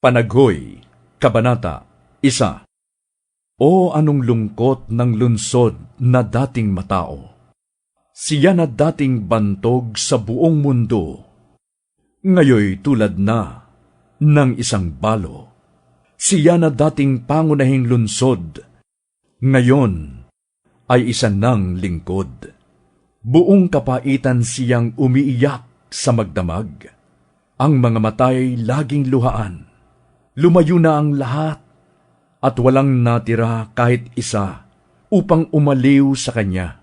Panaghoy, Kabanata, Isa. O anong lungkot ng lunsod na dating matao. Siya na dating bantog sa buong mundo. Ngayoy tulad na ng isang balo. Siya na dating pangunahing lunsod. Ngayon ay isa ng lingkod. Buong kapaitan siyang umiiyak sa magdamag. Ang mga matay laging luhaan. Lumayo na ang lahat at walang natira kahit isa upang umaliw sa kanya.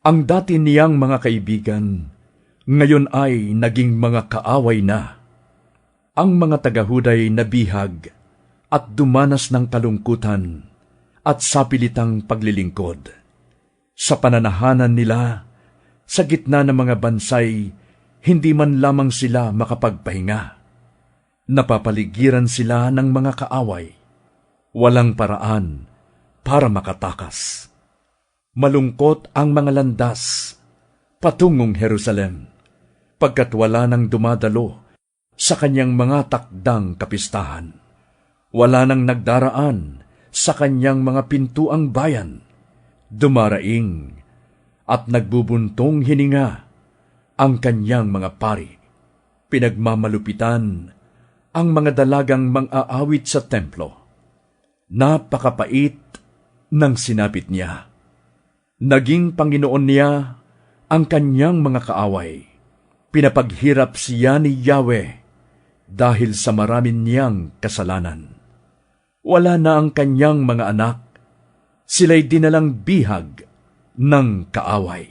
Ang dati niyang mga kaibigan, ngayon ay naging mga kaaway na. Ang mga tagahuday nabihag at dumanas ng kalungkutan at sapilitang paglilingkod. Sa pananahanan nila, sa gitna ng mga bansay, hindi man lamang sila makapagpahinga. Napapaligiran sila ng mga kaaway. Walang paraan para makatakas. Malungkot ang mga landas patungong Jerusalem pagkat wala nang dumadalo sa kanyang mga takdang kapistahan. Wala nang nagdaraan sa kanyang mga pintuang bayan. Dumaraing at nagbubuntong hininga ang kanyang mga pari. Pinagmamalupitan ang mga dalagang mang-aawit sa templo. Napakapait ng sinapit niya. Naging Panginoon niya ang kanyang mga kaaway. Pinapaghirap siya ni Yahweh dahil sa maraming niyang kasalanan. Wala na ang kanyang mga anak, sila'y dinalang bihag ng kaaway.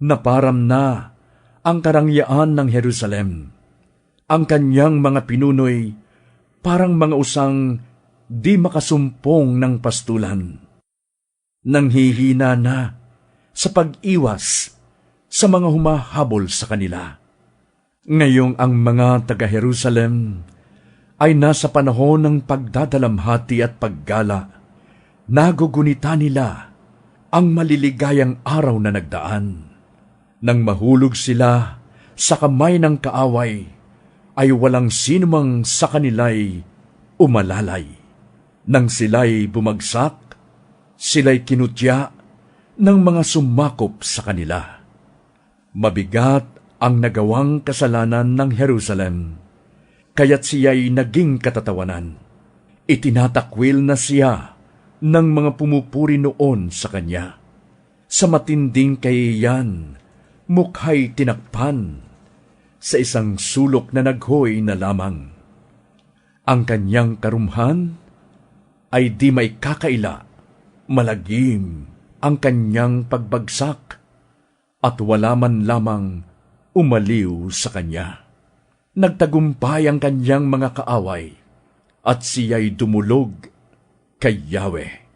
Naparam na ang karangyaan ng Jerusalem. Ang kanyang mga pinunoy parang mga usang di makasumpong ng pastulan. Nanghihina na sa pag-iwas sa mga humahabol sa kanila. Ngayong ang mga taga-Jerusalem ay nasa panahon ng pagdadalamhati at paggala, nagugunita nila ang maliligayang araw na nagdaan. Nang mahulog sila sa kamay ng kaaway, ay walang sinumang sa kanila'y umalalay. Nang sila'y bumagsak, sila'y kinutya ng mga sumakop sa kanila. Mabigat ang nagawang kasalanan ng Jerusalem, kaya't siya'y naging katatawanan. Itinatakwil na siya ng mga pumupuri noon sa kanya. Sa matinding kayiyan, mukhay tinakpan sa isang sulok na naghoy na lamang. Ang kanyang karumhan ay di may kakaila, malagim ang kanyang pagbagsak, at wala man lamang umaliw sa kanya. Nagtagumpay ang kanyang mga kaaway, at siya'y dumulog kay Yahweh.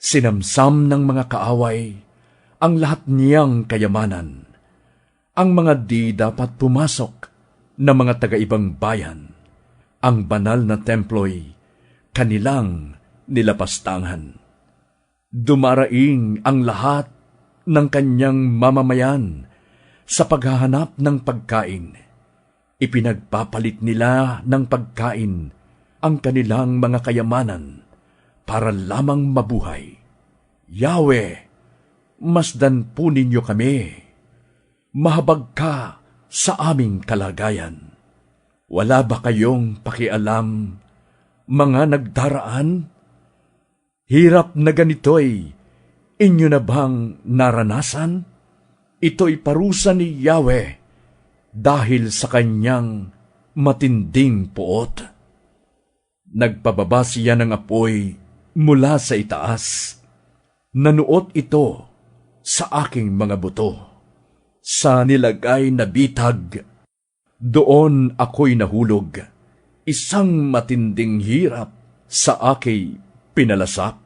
Sinamsam ng mga kaaway ang lahat niyang kayamanan. Ang mga di dapat pumasok na mga taga-ibang bayan. Ang banal na templo'y kanilang nilapastangan. Dumaraing ang lahat ng kanyang mamamayan sa paghahanap ng pagkain. Ipinagpapalit nila ng pagkain ang kanilang mga kayamanan para lamang mabuhay. Yahweh, masdan po ninyo kami. Mahabag ka sa aming kalagayan. Wala ba kayong pakialam, mga nagdaraan? Hirap na ganito'y inyo na bang naranasan? Ito'y parusa ni Yahweh dahil sa kanyang matinding puot. Nagpababa siya ng apoy mula sa itaas. Nanuot ito sa aking mga buto. Sa nilagay na bitag, doon ako'y nahulog. Isang matinding hirap sa aking pinalasap.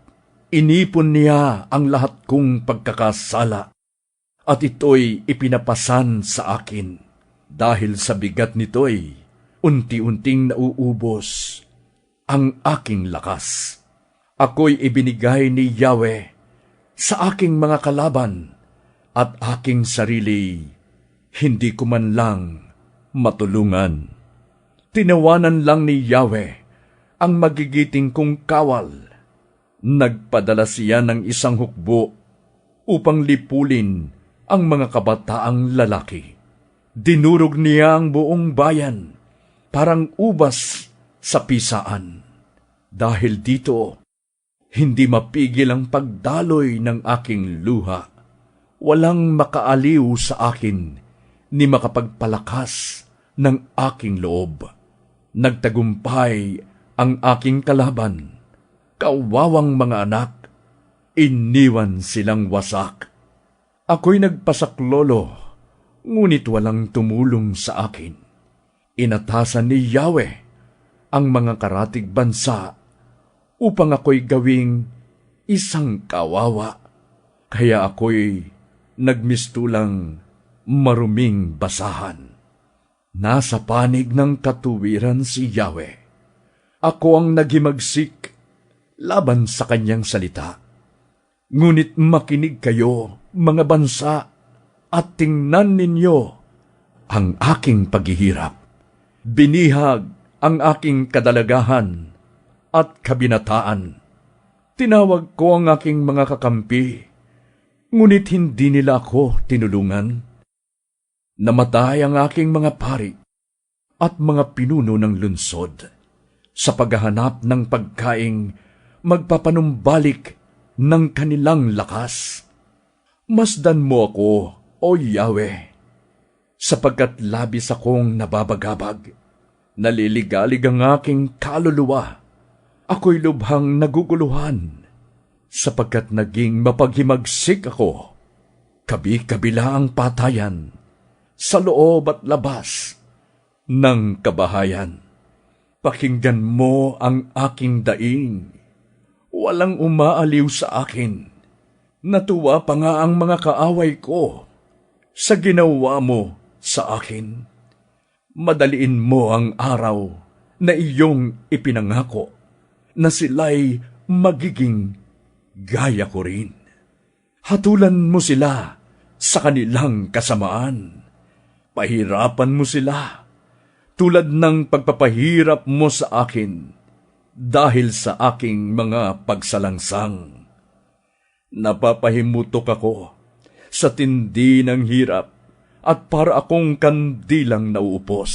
Inipon niya ang lahat kong pagkakasala at ito'y ipinapasan sa akin. Dahil sa bigat nito'y unti-unting nauubos ang aking lakas. Ako'y ibinigay ni Yahweh sa aking mga kalaban at aking sarili hindi ko man lang matulungan. Tinawanan lang ni Yahweh ang magigiting kong kawal. Nagpadala siya ng isang hukbo upang lipulin ang mga kabataang lalaki. Dinurog niya ang buong bayan, parang ubas sa pisaan. Dahil dito, hindi mapigil ang pagdaloy ng aking luha. Walang makaaliw sa akin ni makapagpalakas ng aking loob. Nagtagumpay ang aking kalaban. Kawawang mga anak, iniwan silang wasak. Ako'y nagpasaklolo, ngunit walang tumulong sa akin. Inatasan ni Yahweh ang mga karatig bansa upang ako'y gawing isang kawawa. Kaya ako'y nagmistulang maruming basahan. Nasa panig ng katuwiran si Yahweh. Ako ang naghimagsik laban sa kanyang salita. Ngunit makinig kayo, mga bansa, at tingnan ninyo ang aking paghihirap. Binihag ang aking kadalagahan at kabinataan. Tinawag ko ang aking mga kakampi, ngunit hindi nila ako tinulungan. Namatay ang aking mga pari at mga pinuno ng lunsod sa paghahanap ng pagkaing magpapanumbalik ng kanilang lakas. Masdan mo ako, O Yahweh, sapagkat labis akong nababagabag. Naliligalig ang aking kaluluwa. Ako'y lubhang naguguluhan, sapagkat naging mapaghimagsik ako. Kabi-kabila ang patayan sa loob at labas ng kabahayan. Pakinggan mo ang aking daing. Walang umaaliw sa akin. Natuwa pa nga ang mga kaaway ko sa ginawa mo sa akin. Madaliin mo ang araw na iyong ipinangako na sila'y magiging gaya ko rin. Hatulan mo sila sa kanilang kasamaan pahirapan mo sila tulad ng pagpapahirap mo sa akin dahil sa aking mga pagsalangsang. Napapahimutok ako sa tindi ng hirap at para akong kandilang nauupos.